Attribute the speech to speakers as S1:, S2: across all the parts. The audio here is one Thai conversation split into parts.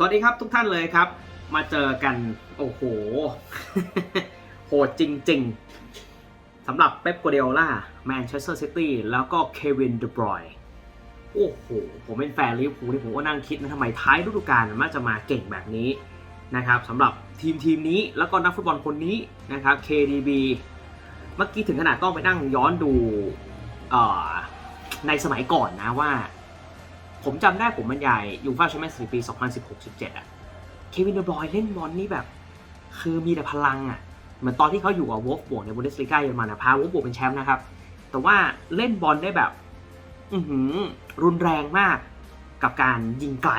S1: สวัสดีครับทุกท่านเลยครับ มาเจอกัน โอ้โห โหดจริงๆสำหรับเป๊ปโกเดล่าแมนเชสเตอร์ซิตี้แล้วก็เควินเดบรอยโอ้โห ผมเป็นแฟนลิเวอร์พูลที่ผมก็นั่งคิดนะทำไมท้ายฤดูกาลมันจะมาเก่งแบบนี้นะครับสำหรับทีมทีมนี้แล้วก็นักฟุตบอลคนนี้นะครับ KDB เมื่อกี้ถึงขนาดต้องไปนั่งย้อนดูในสมัยก่อนนะว่า ผมจำได้ผมบรรยายยูฟ่าแชมเปี้ยนส์ลีกปี 2016-17อะ เควินเดอบรอยเล่นบอลนี่แบบ คือมีแต่พลังอะ เหมือนตอนที่เขาอยู่กับวอลฟบวกในบูนเดสลีกาเยอรมันนะพาวอลฟบวกเป็นแชมป์นะครับ แต่ว่าเล่นบอลได้แบบ อือหือ รุนแรงมากกับการยิงไกล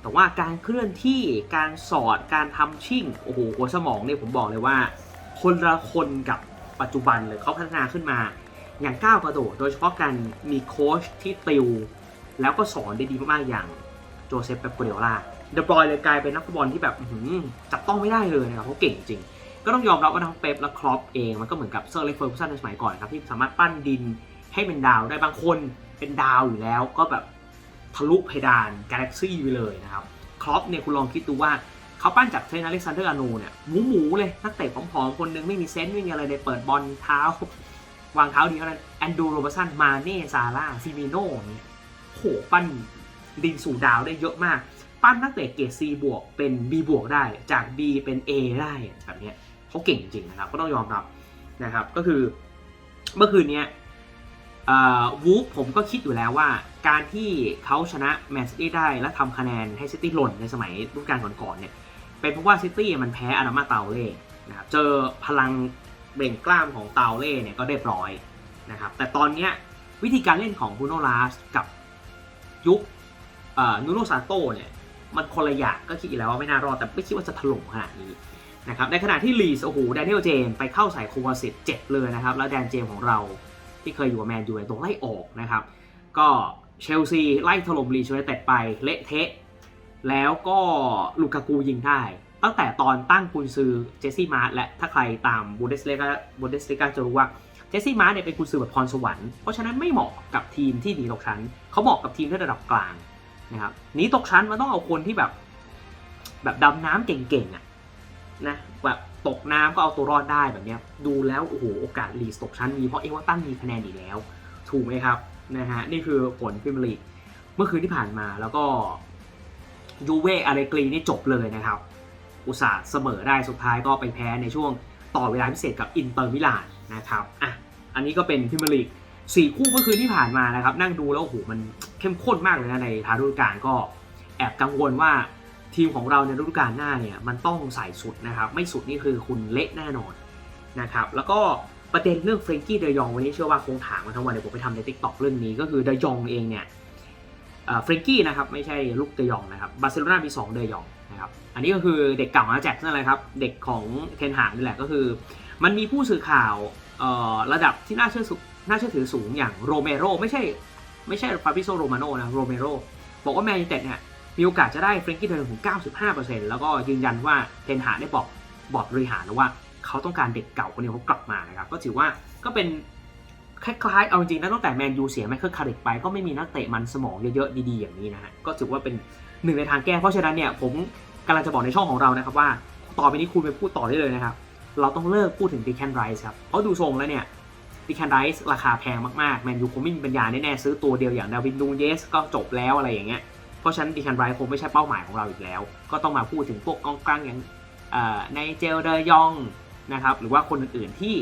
S1: แต่ว่าการเคลื่อนที่การสอดการทำชิ่ง โอ้โหหัวสมองเนี่ยผมบอกเลยว่า คนละคนกับปัจจุบันเลยเขาพัฒนาขึ้นมา อย่างก้าวกระโดด โดยเฉพาะการมีโค้ชที่ติว แล้วก็สอนได้ดีมากๆอย่างโจเซฟเปปโกเดล่าเดบรอยเลยกลายเป็นนักฟุตบอลที่แบบจับต้องไม่ได้เลยนะครับเขาเก่งจริง ก็ต้องยอมรับว่าทั้งเป๊ปและครอปเองมันก็เหมือนกับเซอร์เล็กเฟอร์กูสันในสมัยก่อนครับที่สามารถปั้นดินให้เป็นดาวได้บางคนเป็นดาวอยู่แล้วก็แบบทะลุเพดานกาแล็กซี่ไปเลยนะครับครอปเนี่ยคุณลองคิดดูว่าเขาปั้นจากเทรนอเล็กซานเดอร์อาโนเนี่ยหมูหมูๆเลยนักเตะผอมๆคนนึงไม่มีเซนส์ไม่มีอะไรเลยเปิดบอลเท้าวางเท้าดีเท่านั้นแอนดูโรบสันมาเน่ซาร่าฟิมิโน่เนี่ย โหปั้นดินสู่ดาวได้เยอะมาก ปั้นนักเตะเกรด C บวกเป็น B บวกได้จาก B เป็น A ได้แบบนี้เขาเก่งจริงนะครับ ก็ต้องยอมรับนะครับก็คือเมื่อคืนเนี้ยวูฟผมก็คิดอยู่แล้วว่า การที่เขาชนะแมนซิตี้ได้และทำคะแนนให้ซิตี้หล่นในสมัยฤดูกาลก่อนๆเนี่ยเป็นเพราะว่าซิตี้มันแพ้อานามาเตาเล่นะครับเจอพลังเบ่งกล้ามของเตาเล่เนี่ยก็เรียบร้อยนะครับแต่ตอนนี้วิธีการเล่นของบูโนลาสกับ ยุคนูโนซาโตเนี่ยมันคนละอย่างก็คิดอยู่แล้วว่าไม่น่ารอดแต่ไม่คิดว่าจะถล่มขนาดนี้นะครับในขณะที่ลีสโอ้โหแดเนียลเจมไปเข้าใส่โควาสิตเจ็บเลยนะครับ แล้วแดนเจมของเราที่เคยอยู่กับแมนยูเนี่ยโดนไล่ออกนะครับ ก็เชลซีไล่ถล่มลีสยูไนเต็ดไปเละเทะ แล้วก็ลูกากูยิงได้ ตั้งแต่ตอนตั้งกุนซือเจสซี่มาร์และถ้าใครตามบูเดสเลกาบูเดสเลกาจะรู้ว่า จสซี่มาร์เนี่ยเป็นกุนซือแบบพรสวรรค์เพราะฉะนั้นไม่เหมาะกับทีมที่หนีตกชั้นเขาเหมาะกับทีมที่ระดับกลางนะครับหนีตกชั้นมันต้องเอาคนที่แบบ แบบดำน้ำเก่งๆอะนะแบบตกน้ำก็เอาตัวรอดได้แบบเนี้ย ดูแล้วโอ้โหโอกาสลีสตกชั้นมีเพราะเอเวอร์ตันมีคะแนนอีกแล้ว ถูกไหมครับนะฮะนี่คือผลพรีเมียร์ลีกเมื่อคืนที่ผ่านมาแล้วก็ยูเว่อาร์เกรีนี่จบเลยนะครับ อุตส่าห์เสมอได้สุดท้ายก็ไปแพ้ในช่วงต่อเวลาพิเศษกับอินเตอร์มิลานนะครับ อะ อันนี้ก็เป็นพรีเมียร์ลีกสี่คู่เมื่อคืนที่ผ่านมานะครับ นั่งดูแล้วโอ้โหมันเข้มข้นมากเลยนะในทายฤดูกาลก็แอบกังวลว่าทีมของเราในฤดูกาลหน้าเนี่ยมันต้องใส่สุดนะครับ ไม่สุดนี่คือคุณเละแน่นอนนะครับแล้วก็ประเด็นเรื่องเฟรนกี้เดยองวันนี้เชื่อว่าคงถามมาทั้งวันเดี๋ยวผมไปทำในทิกตอกเรื่องนี้ก็คือเดยองเองเนี่ยเฟรนกี้นะครับไม่ใช่ลูกเดยองนะครับบาร์เซโลนามี2เดยองนะครับอันนี้ก็คือเด็กเก่าอาแจ็คนั่นแหละครับเด็กของเทนหางนี่แหละก็คือ มันมีผู้สื่อข่าว ระดับที่น่าเชื่อสุน่าเชื่อถือสูงอย่างโรเมโรไม่ใช่ไม่ใช่ฟาบิโซโรมาโนนะโรเมโรบอกว่าแมนยูเต็ดเนี่ยมีโอกาสจะได้เฟรนกี้เดยองถึง 95%แล้วก็ยืนยันว่าเทนหาได้บอกบอร์ดบริหารนะว่าเขาต้องการเด็กเก่าคนนี้เขากลับมานะครับ ก็ถือว่าก็เป็นคล้ายๆ เอาจริงๆนะตั้งแต่แมนยูเสียไมเคิลคาริกไปก็ไม่มีนักเตะมันสมองเยอะๆดีๆอย่างนี้นะฮะก็ถือว่าเป็นหนึ่งในทางแก้เพราะฉะนั้นเนี่ยผมกำลังจะบอกในช่องของเรานะครับว่า ต่อไปนี้คุณไปพูดต่อได้เลยนะครับ เราต้องเลิกพูดถึงดิแคนไรส์ครับ เพราะดูทรงแล้วเนี่ยดิแคนไรส์ราคาแพงมากๆ แมนยูคงไม่มีปัญญาแน่ๆซื้อตัวเดียวอย่างดาวินดูเยสก็จบแล้วอะไรอย่างเงี้ย เพราะฉะนั้นดิแคนไรส์คงไม่ใช่เป้าหมายของเราอีกแล้ว ก็ต้องมาพูดถึงพวกกองกลางอย่างในเจลเดยองนะครับหรือว่าคนอื่นๆที่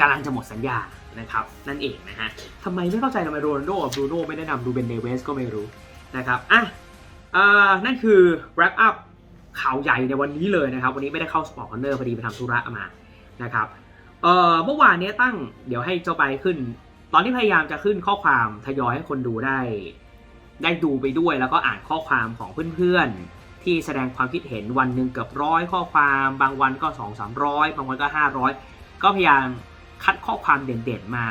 S1: กำลังจะหมดสัญญานะครับนั่นเองนะฮะทำไมไม่เข้าใจทำไมโรนัลโดกับบรูโน่ไม่แนะนำดูเบนเนเวสก็ไม่รู้นะครับอะอ่านั่นคือ wrap up ข่าวใหญ่ในวันนี้เลยนะครับ วันนี้ไม่ได้เข้าสปอร์ตคอนเนอร์พอดีไปทำธุระมานะครับเอ่อเมื่อวานนี้ตั้งเดี๋ยวให้เจ้าไปขึ้น ตอนที่พยายามจะขึ้นข้อความทยอยให้คนดูได้ ได้ดูไปด้วยแล้วก็อ่านข้อความของเพื่อนๆ ที่แสดงความคิดเห็นวันหนึ่งเกือบร้อยข้อความบางวันก็สองสามร้อยบางวันก็ห้าร้อยก็พยายามคัดข้อความเด่นๆมา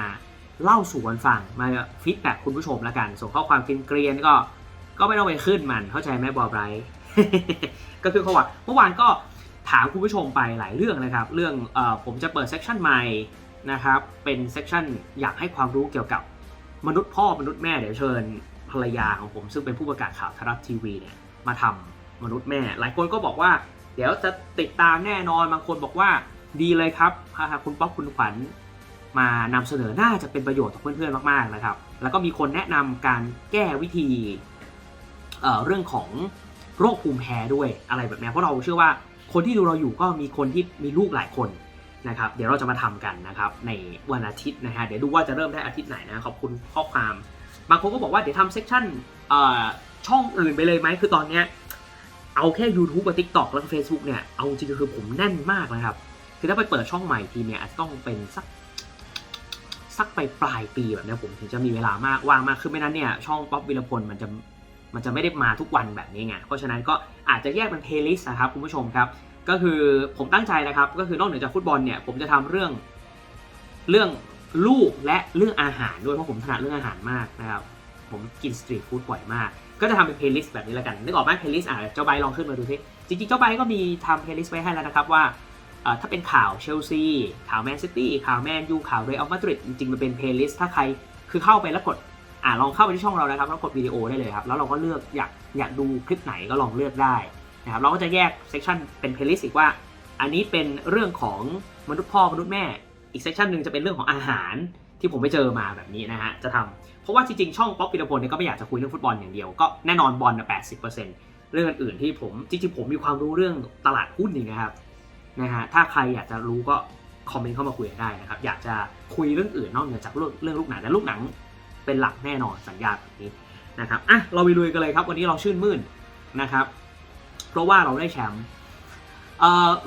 S1: เล่าสู่กันฟังมาฟีดแบ็กคุณผู้ชมแล้วกัน ส่งข้อความฟินเกรียนก็ก็ไม่ต้องไปขึ้นมันเข้าใจไหมบอไบรท์ ก็คือเขาว่าเมื่อวานก็ถามคุณผู้ชมไปหลายเรื่องนะครับ เรื่องอผมจะเปิดเซสชันใหม่นะครับ เป็นเซสชันอยากให้ความรู้เกี่ยวกับมนุษย์พ่อมนุษย์แม่เดี๋ยวเชิญภรรยาของผม ซึ่งเป็นผู้ประกาศข่าวทรัฐทีวีเนี่ยมาทมนุษย์แม่ หลายคนก็บอกว่า เดี๋ยวจะติดตามแน่นอนบางคนบอกว่าดีเลยครับหากคุณป๊อกคุณขวัญมานำเสนอน่าจะเป็นประโยชน์ต่อเพื่อนๆมากๆนะครับ แล้วก็มีคนแนะนำการแก้วิธีเเรื่องของ โรคภูมิแพ้ด้วยอะไรแบบนี้เพราะเราเชื่อว่าคนที่ดูเราอยู่ก็มีคนที่มีลูกหลายคนนะครับ เดี๋ยวเราจะมาทำกันนะครับในวันอาทิตย์นะฮะเดี๋ยวดูว่าจะเริ่มได้อาทิตย์ไหนนะขอบคุณข้อความ บางคนก็บอกว่าเดี๋ยวทำเซกชันเอ่อช่องอื่นไปเลยไหมคือตอนเนี้ยเอาแค่ YouTube กับ TikTok แล้วก็ Facebook เนี่ย เอาจริงๆคือผมแน่นมากนะครับ คือถ้าไปเปิดช่องใหม่ทีเนี่ยอาจจะต้องเป็นสักสักไปปลายปีแบบนี้ผมถึงจะมีเวลามากว่างมากคือไม่นั้นเนี่ยช่องป๊อปวิรพลมันจะ มันจะไม่ได้มาทุกวันแบบนี้ไง เพราะฉะนั้นก็อาจจะแยกเป็นเพลย์ลิสต์นะครับคุณผู้ชมครับ ก็คือผมตั้งใจนะครับ ก็คือนอกเหนือจากฟุตบอลเนี่ย ผมจะทำเรื่องเรื่องลูกและเรื่องอาหารด้วย เพราะผมถนัดเรื่องอาหารมากนะครับ ผมกินสตรีทฟู้ดบ่อยมาก ก็จะทำเป็นเพลย์ลิสต์แบบนี้แล้วกัน นึกออกไหมเพลย์ลิสต์อะเจ้าใบลองขึ้นมาดูสิจริงๆ เจ้าใบก็มีทำเพลย์ลิสต์ไว้ให้แล้วนะครับว่าถ้าเป็นข่าวเชลซี ข่าวแมนซิตี้ ข่าวแมนยู ข่าวเรอัลมาดริด จริงๆ มันเป็นเพลย์ลิสต์ ถ้าใครคือเข้าไปแล้วกด อ่าลองเข้าไปที่ช่องเรานะครับแล้วกดวิดีโอได้เลยครับแล้วเราก็เลือกอยากอยากดูคลิปไหนก็ลองเลือกได้นะครับเราก็จะแยกเซสชันเป็นเพลย์ลิสต์อีกว่า อันนี้เป็นเรื่องของมนุษย์พ่อมนุษย์แม่ อีกเซสชันหนึ่งจะเป็นเรื่องของอาหารที่ผมไปเจอมาแบบนี้นะฮะจะทำเพราะว่าจริงๆช่องป๊อปปิรพลเนี่ยก็ไม่อยากจะคุยเรื่องฟุตบอลอย่างเดียวก็แน่นอนบอลนะแปดสิบเปอร์เซ็นต์เรื่องอื่นที่ผมจริงๆผมมีความรู้เรื่องตลาดหุ้นนี่นะครับนะฮะถ้าใครอยากจะรู้ก็คอมเมนต์เข้ามาคุยกันได้นะครับอยากจะคุยเรื่องอื่นนอกเหนือจากเรื่องเรื่องลูกหนังแต่ลูกหนัง เป็นหลักแน่นอนสัญญาแบบนี้นะครับอะเราไปลุยกันเลยครับวันนี้เราชื่นมื่นนะครับ เพราะว่าเราได้แชมป์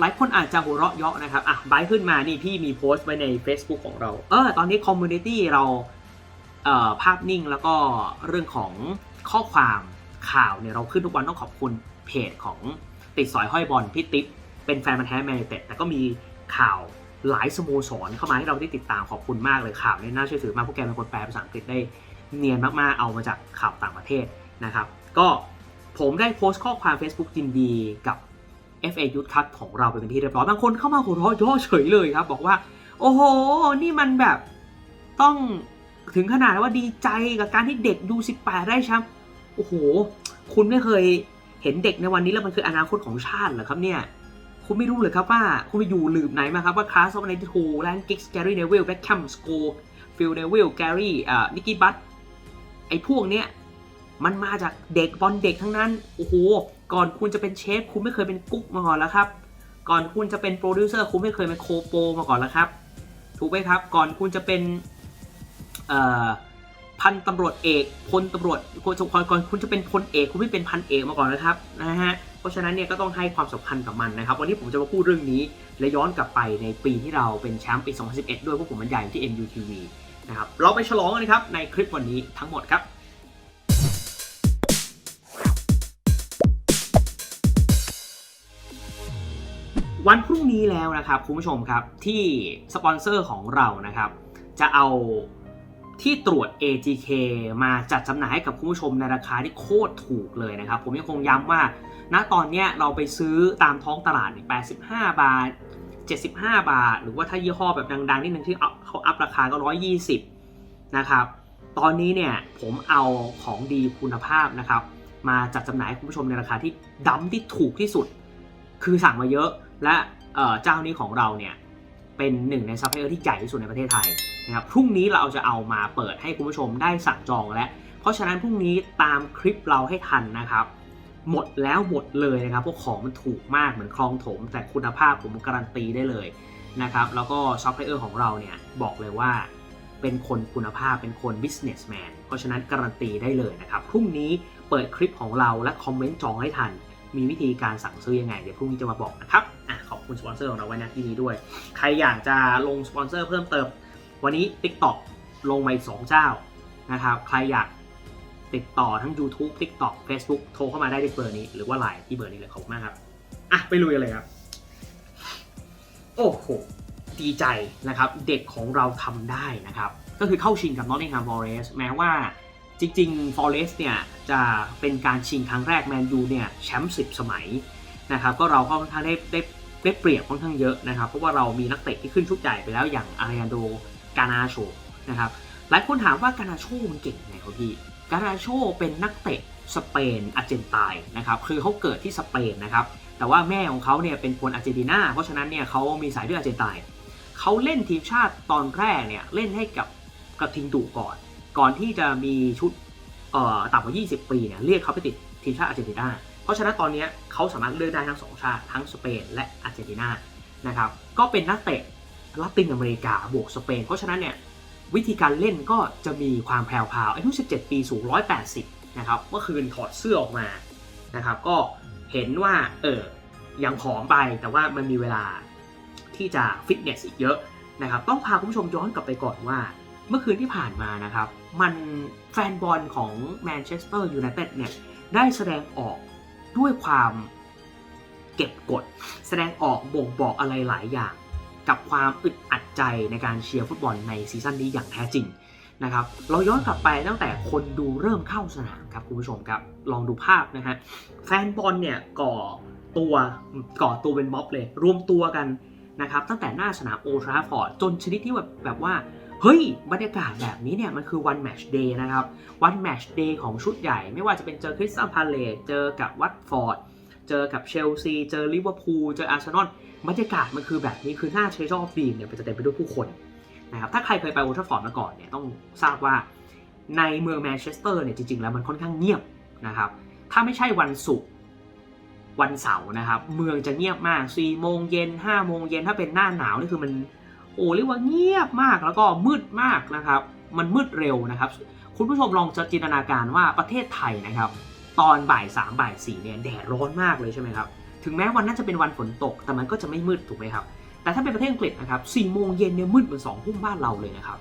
S1: หลายคนอาจจะหัวเราะเยาะนะครับอะบายขึ้นมานี่พี่มีโพสต์ไว้ใน Facebook ของเราเออตอนนี้คอมมูนิตี้เราเภาพนิ่งแล้วก็เรื่องของข้อความข่าวเนี่ยเราขึ้นทุกวันต้องขอบคุณเพจของติดสอยห้อยบอลพี่ติ๊บเป็นแฟนมันแท้แมนเต็ดแต่ก็มีข่าว หลายสโมสรเข้ามาให้เราได้ติดตามขอบคุณมากเลยข่าวเนี่ยน่าเชื่อถือมากพวกแกเป็นคนแปลภาษาอังกฤษได้เนียนมากๆเอามาจากข่าวต่างประเทศนะครับ ก็ผมได้โพสต์ข้อความ Facebook ยินดีกับ FA Youth Cup ของเราไปเป็นที่เรียบร้อยบางคนเข้ามาหัวเราะย่อเฉยเลยครับ บอกว่า โอ้โห นี่มันแบบต้องถึงขนาดว่าดีใจกับการที่เด็กดู18ได้แชมป์โอ้โห คุณไม่เคยเห็นเด็กในวันนี้แล้วมันคืออนาคตของชาติเหรอครับเนี่ย คุณไม่รู้เลยครับว่าคุณไปอยู่หลืบไหนมาครับว่าคลาสโอเนทูแลนกิกส์แกรี่เนวิลแบ็คแคมสโกฟิลเนวิลแกรี่อ่านิกกี้บัตไอ้พวกเนี้ยมันมาจากเด็กบอลเด็กทั้งนั้น โอ้โห ก่อนคุณจะเป็นเชฟคุณไม่เคยเป็นกุ๊กมาก่อนแล้วครับ ก่อนคุณจะเป็นโปรดิวเซอร์คุณไม่เคยเป็นโคโปมาก่อนแล้วครับ ถูกไหมครับ ก่อนคุณจะเป็นเอ่อพันตำรวจเอกพลตำรวจก่อนก่อนคุณจะเป็นพลเอกคุณไม่เป็นพันเอกมาก่อนนะครับนะฮะ เพราะฉะนั้นเนี่ยก็ต้องให้ความสำคัญกับมันนะครับ วันนี้ผมจะมาพูดเรื่องนี้ และย้อนกลับไปในปีที่เราเป็นแชมป์ปี 2011 ด้วยพวกผมบรรยายอยู่ที่ MUTV นะครับเราไปฉลองกันนะครับในคลิปวันนี้ทั้งหมดครับวันพรุ่งนี้แล้วนะครับคุณผู้ชมครับที่สปอนเซอร์ของเรานะครับจะเอาที่ตรวจ ATK มาจัดจำหน่ายให้กับคุณผู้ชมในราคาที่โคตรถูกเลยนะครับ ผมยังคงย้ำว่า ณตอนเนี้ยเราไปซื้อตามท้องตลาดเนี่ย85 บาท 75 บาท หรือว่าถ้ายี่ห้อแบบดังๆนิดนึงที่เขาอัพราคาก็ 120 นะครับ ตอนนี้เนี่ยผมเอาของดีคุณภาพนะครับ มาจัดจำหน่ายให้คุณผู้ชมในราคาที่ดั้มที่ถูกที่สุด คือสั่งมาเยอะและเอ่อเจ้านี้ของเราเนี่ยเป็นหนึ่งในซัพพลายเออร์ที่ใหญ่ที่สุดในประเทศไทยนะครับพรุ่งนี้เราจะเอามาเปิดให้คุณผู้ชมได้สั่งจองแล้วเพราะฉะนั้นพรุ่งนี้ตามคลิปเราให้ทันนะครับ หมดแล้วหมดเลยนะครับพวกของมันถูกมากเหมือนคลองถม แต่คุณภาพผมการันตีได้เลยนะครับแล้วก็ซัพพลายเออร์ของเราเนี่ยบอกเลยว่าเป็นคนคุณภาพเป็นคน businessman เพราะฉะนั้นการันตีได้เลยนะครับ พรุ่งนี้เปิดคลิปของเราและคอมเมนต์จองให้ทัน มีวิธีการสั่งซื้อยังไง เดี๋ยวพรุ่งนี้จะมาบอกนะครับอะขอบคุณสปอนเซอร์ของเราไว้นะที่นี้ด้วย ใครอยากจะลงสปอนเซอร์เพิ่มเติม วันนี้ TikTok ลงมาอีก2เจ้านะครับ ใครอยาก ติดต่อทั้ง YouTube TikTok Facebook โทรเข้ามาได้ที่เบอร์นี้ หรือว่าไลน์ที่เบอร์นี้เลยขอบคุณมากครับ อะ ไปลุยกันเลยครับ โอ้โห ดีใจนะครับ เด็กของเราทำได้นะครับ ก็คือเข้าชิงกับ Nottingham Forest แม้ว่าจริงๆ Forest เนี่ย จะเป็นการชิงครั้งแรกแมนยูเนี่ยแชมป์10สมัยนะครับ ก็เราก็ค่อนข้างได้ได้ได้เปรียบค่อนข้างเยอะนะครับ เพราะว่าเรามีนักเตะที่ขึ้นชุดใหญ่ไปแล้วอย่างอาริอันโดกานาโชนะครับหลายคนถามว่ากานาโชมันเก่งยังไงครับพี่ กานาโชเป็นนักเตะสเปนอาร์เจนตน์นะครับคือเขาเกิดที่สเปนนะครับแต่ว่าแม่ของเขาเนี่ยเป็นคนอาร์เจนตินาเพราะฉะนั้นเนี่ยเขามีสายเลือดอาร์เจนตน์เขาเล่นทีมชาติตอนแรกเนี่ยเล่นให้กับกระทิงดุก่อน ก่อนที่จะมีชุดเอ่อต่ำกว่า 20 ปีเนี่ยเรียกเขาไปติดทีมชาติอาร์เจนตินาเพราะฉะนั้นตอนนี้เขาสามารถเลือกได้ทั้งสองชาติทั้งสเปนและอาร์เจนตินานะครับก็เป็นนักเตะละตินอเมริกาบวกสเปน เพราะฉะนั้นเนี่ย วิธีการเล่นก็จะมีความแพรวๆอายุ17 ปีสูง 180 นะครับ เมื่อคืนถอดเสื้อออกมานะครับ ก็เห็นว่าเออยังผอมไปแต่ว่ามันมีเวลาที่จะฟิตเนสอีกเยอะนะครับ ต้องพาคุณผู้ชมย้อนกลับไปก่อนว่า เมื่อคืนที่ผ่านมานะครับ มันแฟนบอลของแมนเชสเตอร์ยูไนเต็ดเนี่ยได้แสดงออกด้วยความเก็บกด แสดงออกบ่งบอกอะไรหลายอย่าง กับความอึดอัดใจในการเชียร์ฟุตบอลในซีซั่นนี้อย่างแท้จริงนะครับเราย้อนกลับไปตั้งแต่คนดูเริ่มเข้าสนามครับคุณผู้ชมครับลองดูภาพนะฮะแฟนบอลเนี่ยก่อตัวก่อตัวเป็นม็อบเลย รวมตัวกันนะครับตั้งแต่หน้าสนามโอทราฟอร์ดจนชนิดที่แบบแบบว่า เฮ้ย บรรยากาศแบบนี้เนี่ยมันคือวันแมชเดย์นะครับวันแมชเดย์ของชุดใหญ่ ไม่ว่าจะเป็นเจอคริสตัลพาเลตเจอกับวัตฟอร์ดเจอกับเชลซี เจอลิเวอร์พูลเจออาร์เซนอล บรรยากาศมันคือแบบนี้คือหน้าเชอร์ออฟดีมเนี่ยมันจะเต็มไปด้วยผู้คนนะครับถ้าใครเคยไปโอลด์ทราฟอร์ดมาก่อนเนี่ยต้องทราบว่าในเมืองแมนเชสเตอร์เนี่ยจริงๆ แล้วมันค่อนข้างเงียบนะครับถ้าไม่ใช่วันศุกร์วันเสาร์นะครับเมืองจะเงียบมาก4โมงเย็น5โมงเย็นถ้าเป็นหน้าหนาวนี่คือมันโอ้เรียกว่าเงียบมากแล้วก็มืดมากนะครับมันมืดเร็วนะครับคุณผู้ชมลองจะจินตนาการว่าประเทศไทยนะครับตอนบ่ายสามบ่ายสี่เนี่ยแดดร้อนมากเลยใช่ไหมครับ ถึงแม้วันนั้นจะเป็นวันฝนตก แต่มันก็จะไม่มืดถูกไหมครับ แต่ถ้าเป็นประเทศอังกฤษนะครับสี่โมงเย็นเนี่ยมืดเหมือนสองทุ่มบ้านเราเลยนะครับ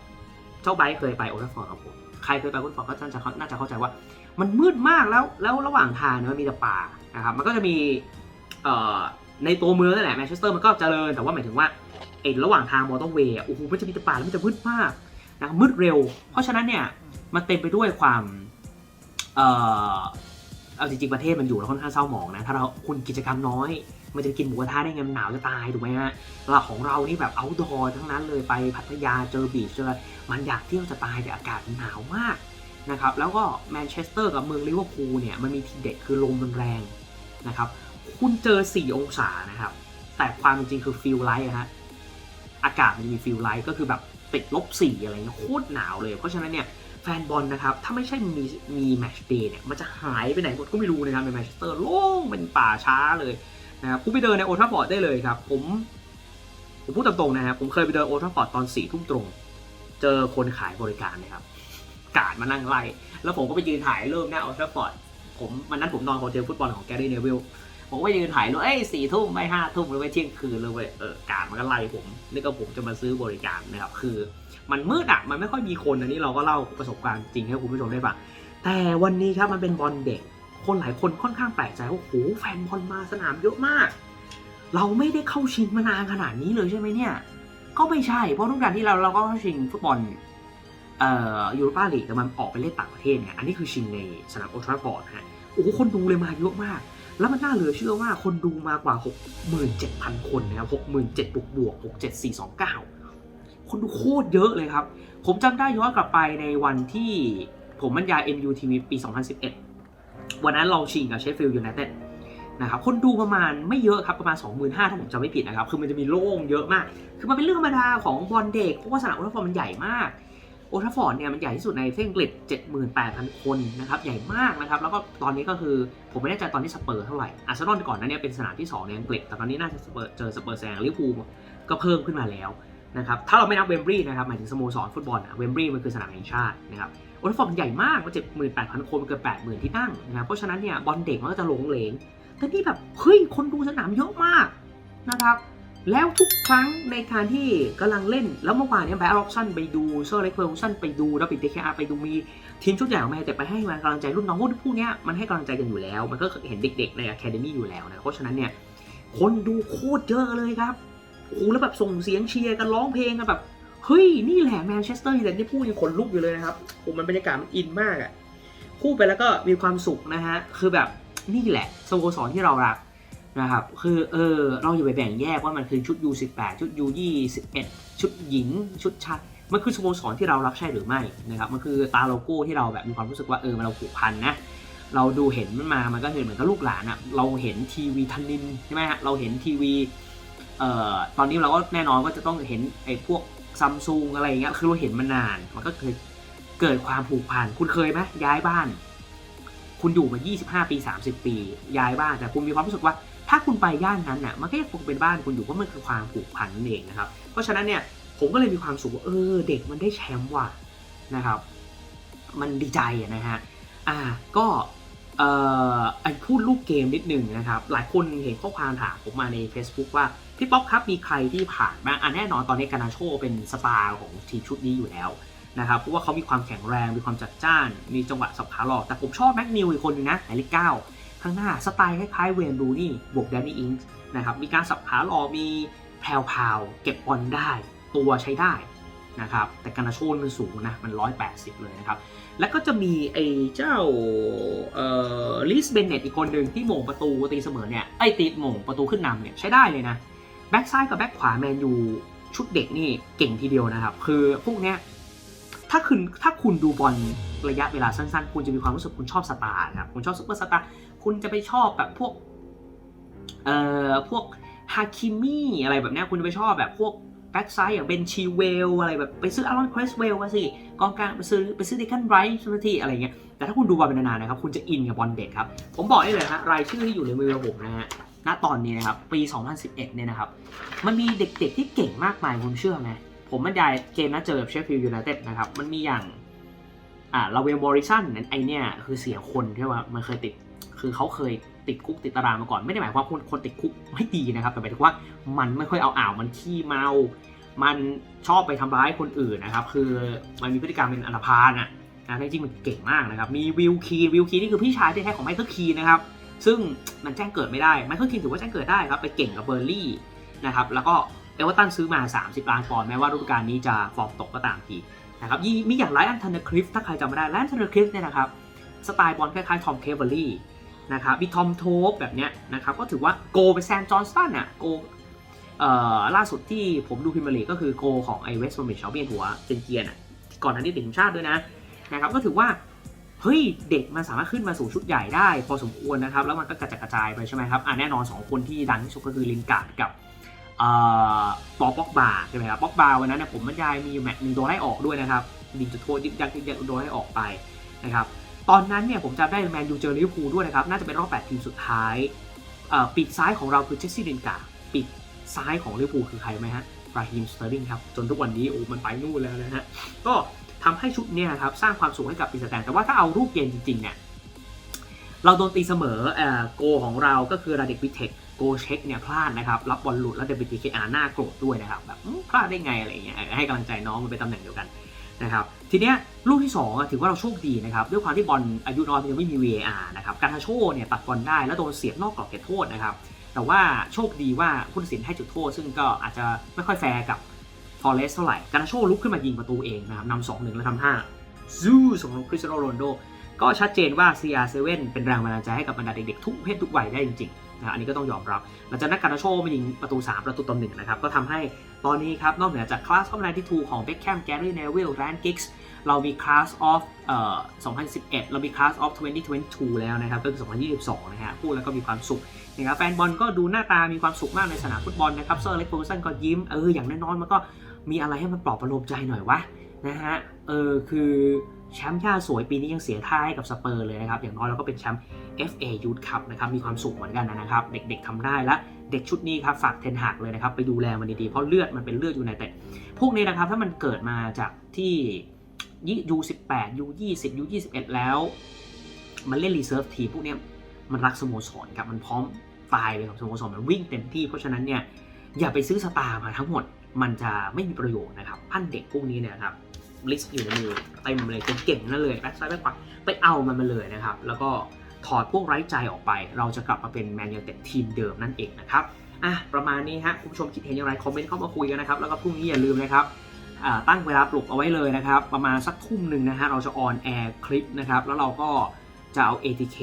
S1: เจ้าไบร์เคยไปโอลฟฟอร์ดกับผมใครเคยไปโอลฟฟอร์ดก็น่าจะน่าจะเข้าใจว่า มันมืดมากแล้วแล้วระหว่างทางเนี่ยมันมีแต่ป่านะครับมันก็จะมีเอ่อในตัวเมืองนั่นแหละแมนเชสเตอร์มันก็เจริญแต่ว่าหมายถึงว่าไอ้ระหว่างทางมอเตอร์เวย์อะโอ้โหมันจะมีแต่ป่าแล้วมันจะมืดมากนะครับมืดเร็ว เพราะฉะนั้นเนี่ยมันเต็มไปด้วยความ เอาจริงๆประเทศมันอยู่แล้วค่อนข้างเศร้าหมองนะ ถ้าเราคุณกิจกรรมน้อย มันจะกินหมูกระทะได้ไงมันหนาวจะตายถูกไหมฮะเราของเรานี่แบบเอาดอทั้งนั้นเลยไปพัทยาเจอบีชเจอมันอยากเที่ยวจะตายแต่อากาศมันหนาวมากนะครับแล้วก็แมนเชสเตอร์กับเมืองลิเวอร์พูลเนี่ยมันมีทีเด็ดคือลมมันแรงนะครับคุณเจอ 4 องศานะครับ แต่ความจริงคือฟิลไลท์ฮะอากาศมันมีฟิลไลท์ก็คือแบบติดลบ4อะไรเงี้ยโคตรหนาวเลย เพราะฉะนั้นเนี่ย ฟนบอลนะครับ ถ้าไม่ใช่มีมีแมชเดย์เนี่ย มันจะหายไปไหนหมดก็ไม่รู้นะครับในแมนเชสเตอร์โล่งเป็นป่าช้าเลยนะครับคุณไปเดินในโอทราฟอร์ดได้เลยครับ ผม ผมพูดตรงๆนะครับ ผมเคยไปเดินโอทราฟอร์ดตอนสี่ทุ่มตรง เจอคนขายบริการนะครับ กาดมานั่งไล่ แล้วผมก็ไปยืนถ่ายเรูปหน้าออทราฟฟอร์ด ผมวันนั้นผมนอนโฮเทลฟุตบอลของแกรี่เนวิลผมก็ไปยืนถ่ายรูปเอ้ยสี่ทุ่มไม่ห้าทุ่มหรือไม่เที่ยงคืนเลยเว้ยเออกาดมันก็ไล่ผม นี่ก็ผมจะมาซื้อบริการนะครับ คือ มันมืดอะมันไม่ค่อยมีคนอันนี้เราก็เล่าประสบการณ์จริงให้คุณผู้ชมได้ฟังแต่วันนี้ครับมันเป็นบอลเด็ก คนหลายคนค่อนข้างแปลกใจว่าโอ้โหแฟนบอลมาสนามเยอะมาก เราไม่ได้เข้าชิงมานานขนาดนี้เลยใช่ไหมเนี่ย ก็ไม่ใช่เพราะทุกการที่เราเราก็เข้าชิงฟุตบอลเอ่อยูโรปาลีกแต่มันออกไปเล่นต่างประเทศเนี่ยอันนี้คือชิงในสนามโอทราฟอร์ดฮะโอ้โหคนดูเลยมาเยอะมาก แล้วมันน่าเหลือเชื่อว่าคนดูมากว่า 67,000 คนนะครับ67บวกบวก67429 คนดูโคตรเยอะเลยครับ ผมจำได้ย้อนกลับไปในวันที่ผมบรรยาย MUTV ปี 2011 วันนั้นเราชิงกับเชฟฟิลด์ยูไนเต็ดนะครับคนดูประมาณไม่เยอะครับ ประมาณ 25,000ถ้าผมจำไม่ผิดนะครับ คือมันจะมีโล่งเยอะมาก คือมันเป็นเรื่องธรรมดาของบอลเด็กเพราะว่าสนามโอทราฟฟอร์ดมันใหญ่มากโอทราฟฟอร์ดเนี่ยมันใหญ่ที่สุดในประเทศอังกฤษ78,000 คนนะครับใหญ่มากนะครับ แล้วก็ตอนนี้ก็คือผมไม่แน่ใจตอนที่สเปอร์เท่าไหร่อาร์เซนอลก่อนนั้นเนี่ยเป็นสนามที่ 2 ในอังกฤษแต่ตอนนี้น่าจะสเปอร์เจอสเปอร์แซงลิเวอร์พูลก็เพิ่มขึ้นมาแล้ว นะครับถ้าเราไม่นับเวมบรีนะครับหมายถึงสโมสรฟุตบอลอะเวมบรีมันคือสนามแห่งชาตินะครับโอลด์แทราฟอร์ดมันใหญ่มากมัน78,000คนมันเกือบ80,000ที่นั่งนะครับเพราะฉะนั้นเนี่ยบอลเด็กมันก็จะหลงเหลงแต่นี่แบบเฮ้ยคนดูสนามเยอะมากนะครับแล้วทุกครั้งในการที่กำลังเล่น แล้วเมื่อวานเนี้แบร์ร็อกซันไปดูเซอร์เล็กเฟอร์กูสันไปดูแล้วปิดเดคอาไปดูมีทีมชุดใหญ่ของแมนแต่ไปให้กำลังใจรุ่นน้องพวกพวกเนี้ยมันให้กำลังใจกันอยู่แล้ว มันก็เห็นเด็กๆในอะคาเดมี่อยู่แล้วนะเพราะฉะนั้นเนี่ยคนดูโคตรเยอะเลยครับ โอ้แล้วแบบส่งเสียงเชียร์กันร้องเพลงกันแบบเฮ้ย นี่แหละแมนเชสเตอร์ยูไนเต็ดที่พูดยังขนลุกอยู่เลยนะครับโอ้มันบรรยากาศมันอินมากอะพูดไปแล้วก็มีความสุขนะฮะ คือแบบนี่แหละสโมสรที่เรารักนะครับ คือเออเราอย่าไปแบ่งแยกว่ามันคือชุด U18 ชุด U21 ชุดหญิง ชุดชายมันคือสโมสรที่เรารักใช่หรือไม่นะครับมันคือตาโลโก้ที่เราแบบมีความรู้สึกว่าเออมันเราผูกพันนะเราดูเห็นมันมามันก็เห็นเหมือนกับลูกหลานอะเราเห็นทีวีทันนินใช่ไหมฮะเราเห็นทีวี เอ่อตอนนี้เราก็แน่นอนก็จะต้องเห็นไอ้พวกซัมซุงอะไรอย่างเงี้ยคือเราเห็นมานาน มันก็เคยเกิดความผูกพันคุณเคยไหมย้ายบ้าน คุณอยู่มา 25 ปี 30 ปี ย้ายบ้านแต่คุณมีความรู้สึกว่า ถ้าคุณไปย่านนั้นน่ะมันก็ยังคงเป็นบ้านคุณอยู่เพราะมันคือความผูกพันนั่นเองนะครับ เพราะฉะนั้นเนี่ยผมก็เลยมีความสุขว่าเออเด็กมันได้แชมป์ว่ะนะครับ มันดีใจนะฮะอ่าก็ เอ่อไอพูดลูกเกมนิดหนึ่งนะครับ หลายคนเห็นข้อความถามผมมาใน Facebook ว่า พี่ป๊อกครับมีใครที่ผ่านบ้างอะแน่นอนตอนนี้กานาโชเป็นสตาร์ของทีมชุดนี้อยู่แล้วนะครับเพราะว่าเขามีความแข็งแรง มีความจัดจ้าน มีจังหวะสับขาหลอก แต่ผมชอบแม็กนิวอีกคนนึงนะหมายเลขเก้าข้างหน้าสไตล์คล้ายๆเวนรูนี่บวกแดนนี่อิงส์นะครับมีการสับขาหลอกมีแพรวๆเก็บบอลได้ ตัวใช้ได้ นะครับแต่กานโชนมันสูงนะมัน 180 เลยนะครับ แล้วก็จะมีไอ้เจ้าเอ่อลิสเบนเนตอีกคนหนึ่งที่โหม่งประตูตีเสมอเนี่ยไอ้ตีโหม่งประตูขึ้นนำเนี่ยใช้ได้เลยนะแบ็กซ้ายกับแบ็กขวาแมนยูชุดเด็กนี่เก่งทีเดียวนะครับ คือพวกเนี้ยถ้าคุณถ้าคุณดูบอลระยะเวลาสั้นๆ คุณจะมีความรู้สึกคุณชอบสตาร์นะครับคุณชอบซุปเปอร์สตาร์คุณจะไปชอบแบบพวกเอ่อพวกฮาคิมี่อะไรแบบเนี้ยคุณจะไปชอบแบบพวก แบ็กซ้ายอย่างเบนชีเวลอะไรแบบไปซื้ออารอนเพรสเวลมาสิกองกลางไปซื้อไปซื้อเดคันไรท์ทุกทีอะไรเงี้ยแต่ถ้าคุณดูบอลเป็นนานๆนะครับคุณจะอินกับบอลเด็กครับผมบอกได้เลยฮะรายชื่อที่อยู่ในมือผมนะฮะณตอนนี้นะครับปี 2011 เนี่ยนะครับมันมีเด็กๆที่เก่งมากมายคุณเชื่อไหมผมบรรยายเกมนัดเจอกับเชฟฟิลด์ยูไนเต็ดนะครับมันมีอย่างอ่าลาเวลบริสันไอเนี่ยคือเสียคนที่ว่ามันเคยติด คือเขาเคยติดคุกติดตารางมาก่อน ไม่ได้หมายความว่าคนคนติดคุกไม่ดีนะครับ แต่หมายถึงว่ามันไม่ค่อยเอาอ่าวมันขี้เมา มันชอบไปทำร้ายคนอื่นนะครับ คือมันมีพฤติกรรมเป็นอันธพาลนะนะจริงๆมันเก่งมากนะครับ มีวิลคีวิลคีนี่คือพี่ชายที่แท้ของไมเคิลคีนะครับ ซึ่งมันแจ้งเกิดไม่ได้ไมเคิลคีถือว่าแจ้งเกิดได้ครับ ไปเก่งกับเบอร์ลี่นะครับ แล้วก็เอเวอร์ตันซื้อมา 30 ล้านปอนด์แม้ว่าฤดูกาลนี้จะฟอร์มตกก็ตามทีนะครับมีอย่างไรอันทันเดอร์คลิฟถ้าใครจำไม่ได้แลนทันเดอร์คลิฟเนี่ยนะครับสไตล์บอลคล้ายๆทอมเคเบอรี่ นะครับมีทอมโทปแบบเนี้ยนะครับก็ถือว่าโกไปแซมจอห์นสตันอะโกเอ่อล่าสุดที่ผมดูพิมพ์ลีกก็คือโกของไอเวสต์บอมิชเอาเบียนหัวเจนเกียนอะก่อนหน้านี้ติดทีมชาติด้วยนะนะครับก็ถือว่าเฮ้ยเด็กมันสามารถขึ้นมาสู่ชุดใหญ่ได้ พอสมควรนะครับ แล้วมันก็กระจัดกระจายไปใช่ไหมครับอ่าแน่นอน 2 คนที่ดังที่สุดก็คือลินการ์ดกับเอ่อปอปอกบาใช่ไหมครับปอกบาวันนั้นเนี่ยผมบรรยายมีแมตช์หนึ่งโดนไล่ออกด้วยนะครับดิงจุดโทษยิงยักยิงยักโดนไล่ออกไปนะครับ ตอนนั้นเนี่ยผมจำได้แมนยูเจอลิเวอร์พูลด้วยนะครับ น่าจะเป็นรอบ 8 ทีมสุดท้ายปีกซ้ายของเราคือเจสซี่ลินการ์ดปีกซ้ายของลิเวอร์พูลคือใครไหมฮะราฮิมสเตอร์ลิงครับ จนทุกวันนี้โอ้มันไปนู่นแล้วนะฮะ ก็ทำให้ชุดเนี่ยครับ สร้างความสุขให้กับปีสแตนแต่ว่าถ้าเอารูปเกมจริงๆเนี่ยเราโดนตีเสมอเอ่อโกของเราก็คือราเด็กวิเทคโกเช็คเนี่ยพลาดนะครับ รับบอลหลุดแล้วเดบิทีเคอาหน้าโกรธด้วยนะครับแบบพลาดได้ไงอะไรเงี้ยให้กำลังใจน้องมันเป็นตำแหน่งเดียวกัน นะครับทีเนี้ยลูกที่2อะถือว่าเราโชคดีนะครับด้วยความที่บอลอายุน้อยมันยังไม่มี VAR นะครับการทาโชเนี่ยตัดบอลได้แล้วโดนเสียบนอกกรอบเขตโทษนะครับแต่ว่าโชคดีว่าผู้ตัดสินให้จุดโทษ ซึ่งก็อาจจะไม่ค่อยแฟร์กับฟอเรสเท่าไหร่การาโชลุกขึ้นมายิงประตูเองนะครับนำสองหนึ่งแล้วทำห้าซูส่งลงคริสเตียโนโรนโดก็ชัดเจนว่า CR7 เป็นแรงบันดาลใจให้กับบรรดาเด็กๆทุกเพศทุกวัยได้จริงๆนะอันนี้ก็ต้องยอมรับหลังจากนั้นการาโชมายิงประตู 3 ประตูต่อหนึ่งนะครับก็ทำให้ ตอนนี้ครับ นอกเหนือจากคลาสออฟไนที่ทูของเบคแคมแกรี่เนวิลแรนกิกส์เรามีคลาสออฟเอ่อ2011 เรามีคลาสออฟ2022 แล้วนะครับ ก็คือ 2022 นะฮะพูดแล้วก็มีความสุขนะครับแฟนบอลก็ดูหน้าตามีความสุขมากในสนามฟุตบอลนะครับเซอร์เล็กโฟร์สันก็ยิ้ม เออ อย่างน้อยๆ มันก็มีอะไรให้มันปลอบประโลมใจหน่อยวะนะฮะ เออ คือแชมป์ย่าสวยปีนี้ยังเสียท่าให้กับสเปอร์เลยนะครับ อย่างน้อยเราก็เป็นแชมป์ FA Youth Cup นะครับ มีความสุขเหมือนกันนะครับ เด็กๆทำได้และ เด็กชุดนี้ครับฝากเทนหักเลยนะครับไปดูแลมันดีๆ เพราะเลือดมันเป็นเลือดอยู่ในแต่พวกนี้นะครับถ้ามันเกิดมาจากที่ยู18 U20 U21 แล้ว มันเล่นรีเซิร์ฟทีพวกนี้มันรักสโมสรครับมันพร้อมตายไปกับสโมสรมันวิ่งเต็มที่เพราะฉะนั้นเนี่ยอย่าไปซื้อสตาร์มาทั้งหมด มันจะไม่มีประโยชน์นะครับพันเด็กพวกนี้เนี่ยครับลิสต์อยู่ในมือเต็มเลยเก่งๆนั่นเลยแบ็คซ้ายแบ็คขวาไปเอามันมาเลยนะครับ แล้วก็ ถอดพวกไร้ใจออกไป เราจะกลับมาเป็นแมนยูเต็ดทีมเดิมนั่นเองนะครับอะประมาณนี้ฮะคุณผู้ชมคิดเห็นอย่างไรคอมเมนต์เข้ามาคุยกันนะครับแล้วก็พรุ่งนี้อย่าลืมนะครับตั้งเวลาปลุกเอาไว้เลยนะครับ ประมาณสักทุ่มหนึ่งนะฮะเราจะออนแอร์คลิปนะครับ แล้วเราก็จะเอา ATK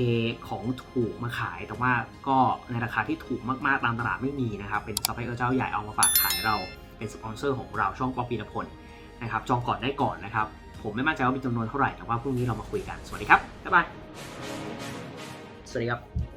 S1: ของถูกมาขาย แต่ว่าก็ในราคาที่ถูกมากๆตามตลาดไม่มีนะครับ เป็นซัพพลายเออร์เจ้าใหญ่เอามาฝากขายเรา เป็นสปอนเซอร์ของเราช่องป๊อปปีละพลนะครับ จองก่อนได้ก่อนนะครับ ผมไม่มั่นใจว่ามีจำนวนเท่าไหร่ แต่ว่าพรุ่งนี้เรามาคุยกัน สวัสดีครับ บ๊ายบาย สวัสดีครับ